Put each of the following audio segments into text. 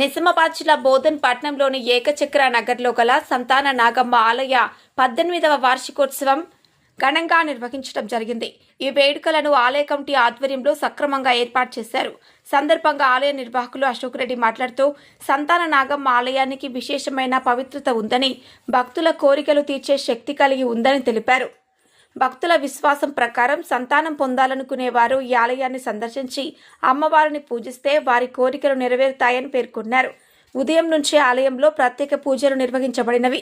నిజామాబాద్ జిల్లా బోధన్ పట్నంలోని ఏకచక్ర నగర్లో గల సంతాన నాగమ్మ ఆలయ పద్దెనిమిదవ వార్షికోత్సవం ఘనంగా నిర్వహించడం జరిగింది. ఈ వేడుకలను ఆలయ కమిటీ ఆధ్వర్యంలో సక్రమంగా ఏర్పాటు చేశారు. సందర్భంగా ఆలయ నిర్వాహకులు అశోక్ రెడ్డి మాట్లాడుతూ సంతాన నాగమ్మ ఆలయానికి విశేషమైన పవిత్రత ఉందని భక్తుల కోరికలు తీర్చే శక్తి కలిగి ఉందని తెలిపారు. భక్తుల విశ్వాసం ప్రకారం సంతానం పొందాలనుకునేవారు ఈ ఆలయాన్ని సందర్శించి అమ్మవారిని పూజిస్తే వారి కోరికలు నెరవేరుతాయని పేర్కొన్నారు. ఉదయం నుంచే ఆలయంలో ప్రత్యేక పూజలు నిర్వహించబడినవి.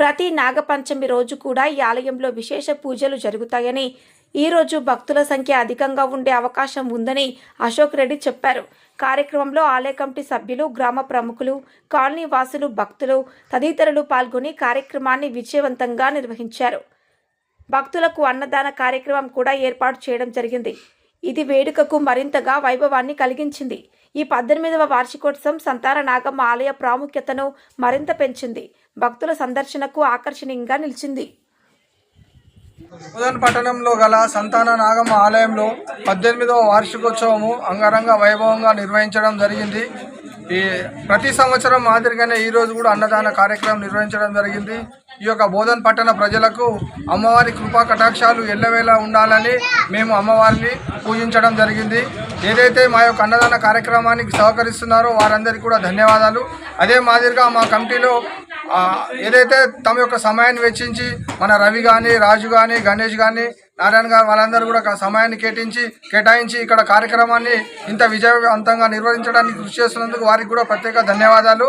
ప్రతి నాగపంచమి రోజు కూడా ఈ ఆలయంలో విశేష పూజలు జరుగుతాయని ఈ రోజు భక్తుల సంఖ్య అధికంగా ఉండే అవకాశం ఉందని అశోక్ రెడ్డి చెప్పారు. కార్యక్రమంలో ఆలయ కమిటీ సభ్యులు గ్రామ ప్రముఖులు కాలనీ వాసులు భక్తులు తదితరులు పాల్గొని కార్యక్రమాన్ని విజయవంతంగా నిర్వహించారు. భక్తులకు అన్నదాన కార్యక్రమం కూడా ఏర్పాటు చేయడం జరిగింది. ఇది వేడుకకు మరింతగా వైభవాన్ని కలిగించింది. ఈ పద్దెనిమిదవ వార్షికోత్సవం సంతాన నాగమ్మ ఆలయ ప్రాముఖ్యతను మరింత పెంచింది. భక్తుల సందర్శనకు ఆకర్షణీయంగా నిలిచింది. ఉదన్ పట్టణంలో గల సంతాన నాగమ్మ ఆలయంలో పద్దెనిమిదవ వార్షికోత్సవము అంగరంగ వైభవంగా నిర్వహించడం జరిగింది. ఈ ప్రతి సంవత్సరం మాదిరిగానే ఈరోజు కూడా అన్నదాన కార్యక్రమం నిర్వహించడం జరిగింది. ఈ యొక్క బోధన్ పట్టణ ప్రజలకు అమ్మవారి కృపా కటాక్షాలు ఎల్లవేళ ఉండాలని మేము అమ్మవారిని పూజించడం జరిగింది. ఏదైతే మా యొక్క అన్నదాన కార్యక్రమానికి సహకరిస్తున్నారో వారందరికీ కూడా ధన్యవాదాలు. అదే మాదిరిగా మా కమిటీలో ఏదైతే తమ యొక్క సమయాన్ని వెచ్చించి మన రవి కానీ రాజు కానీ గణేష్ కానీ నారాయణ గారు వాళ్ళందరూ కూడా సమయాన్ని కేటాయించి కేటాయించి ఇక్కడ కార్యక్రమాన్ని ఇంత విజయవంతంగా నిర్వహించడానికి కృషి చేస్తున్నందుకు వారికి కూడా ప్రత్యేక ధన్యవాదాలు.